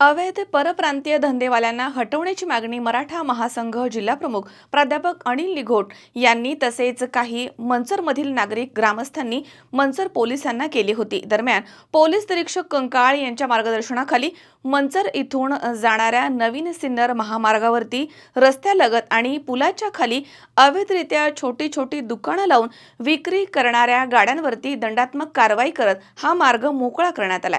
अवैध परप्रांतीय धंदेवाल्यांना हटवण्याची मागणी मराठा महासंघ जिल्हाप्रमुख प्राध्यापक अनिल निघोट यांनी तसेच काही मनसरमधील नागरिक ग्रामस्थांनी मनसर पोलिसांना केली होती. दरम्यान पोलीस निरीक्षक कंकाळ यांच्या मार्गदर्शनाखाली मनसर इथून जाणाऱ्या नवीन सिन्नर महामार्गावरती रस्त्यालगत आणि पुलाच्या खाली अवैधरित्या छोटी छोटी दुकानं लावून विक्री करणाऱ्या गाड्यांवरती दंडात्मक कारवाई करत हा मार्ग मोकळा करण्यात आला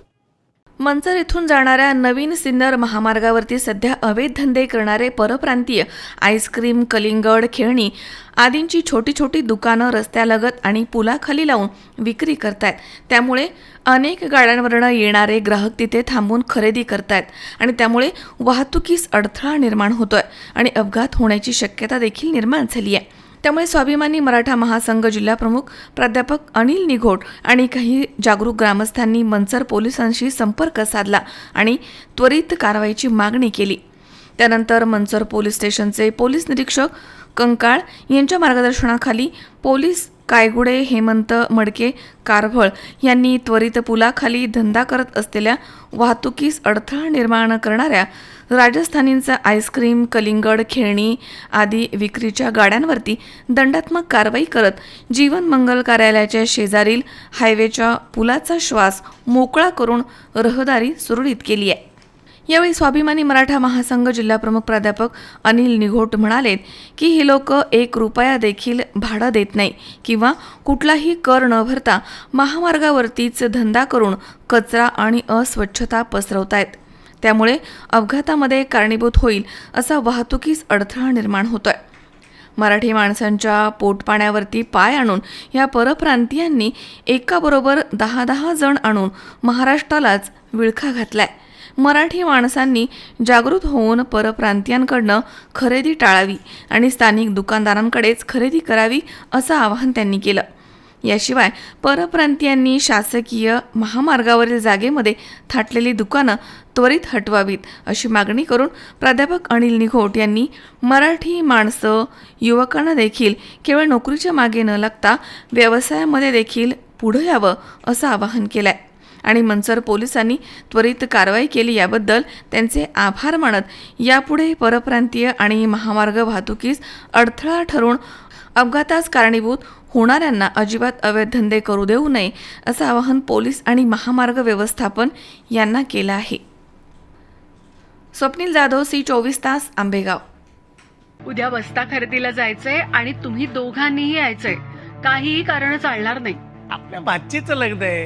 मंचर येथून जाणाऱ्या नवीन सिन्नर महामार्गावरती सध्या अवैध धंदे करणारे परप्रांतीय आईस्क्रीम कलिंगड खेळणी आदींची छोटी छोटी दुकानं रस्त्यालगत आणि पुलाखाली लावून विक्री करतायत. त्यामुळे अनेक गाड्यांवरनं येणारे ग्राहक तिथे थांबून खरेदी करतायत आणि त्यामुळे वाहतुकीस अडथळा निर्माण होतोय आणि अपघात होण्याची शक्यता देखील निर्माण झाली आहे. त्यामुळे स्वाभिमानी मराठा महासंघ जिल्हाप्रमुख प्राध्यापक अनिल निघोट आणि काही जागरूक ग्रामस्थांनी मनसर पोलिसांशी संपर्क साधला आणि त्वरित कारवाईची मागणी केली. त्यानंतर मनसर पोलीस स्टेशनचे पोलीस निरीक्षक कंकाळ यांच्या मार्गदर्शनाखाली पोलीस कायगुडे हेमंत मडके कारभळ यांनी त्वरित पुलाखाली धंदा करत असलेल्या वाहतुकीस अडथळा निर्माण करणाऱ्या राजस्थानींचा आईस्क्रीम कलिंगड खेळणी आदी विक्रीच्या गाड्यांवरती दंडात्मक कारवाई करत जीवन मंगल कार्यालयाच्या शेजारील हायवेच्या पुलाचा श्वास मोकळा करून रहदारी सुरळीत केली आहे. यावेळी स्वाभिमानी मराठा महासंघ जिल्हाप्रमुख प्राध्यापक अनिल निघोट म्हणालेत की ही लोक एक रुपया देखील भाडं देत नाही किंवा कुठलाही कर न भरता महामार्गावरतीच धंदा करून कचरा आणि अस्वच्छता पसरवतायत. त्यामुळे अपघातामध्ये कारणीभूत होईल असा वाहतुकीस अडथळा निर्माण होतोय. मराठी माणसांच्या पोटपाण्यावरती पाय आणून या परप्रांतीयांनी एकाबरोबर दहा दहा जण आणून महाराष्ट्रालाच विळखा घातलाय. मराठी माणसांनी जागृत होऊन परप्रांतीयांकडनं खरेदी टाळावी आणि स्थानिक दुकानदारांकडेच खरेदी करावी असं आवाहन त्यांनी केलं. याशिवाय परप्रांतीयांनी शासकीय महामार्गावरील जागेमध्ये थाटलेली दुकानं त्वरित हटवावीत अशी मागणी करून प्राध्यापक अनिल निघोट यांनी मराठी माणसं युवकांना देखील केवळ नोकरीच्या मागे न लागता व्यवसायामध्ये देखील पुढं यावं असं आवाहन केलं आहे आणि मनसर पोलिसांनी त्वरित कारवाई केली याबद्दल त्यांचे आभार मानत यापुढे परप्रांतीय आणि महामार्ग वाहतुकीस अडथळा ठरून अपघातास कारणीभूत होणाऱ्यांना अजिबात अवैध धंदे करू देऊ नये असं आवाहन पोलीस आणि महामार्ग व्यवस्थापन यांना केलं आहे. स्वप्नील जाधव सी चोवीस तास आंबेगाव. उद्या बस्ता खरेदीला जायचंय आणि तुम्ही दोघांनीही यायचंय. काहीही कारण चालणार नाही. आपल्या बातचीचं लग्न आहे.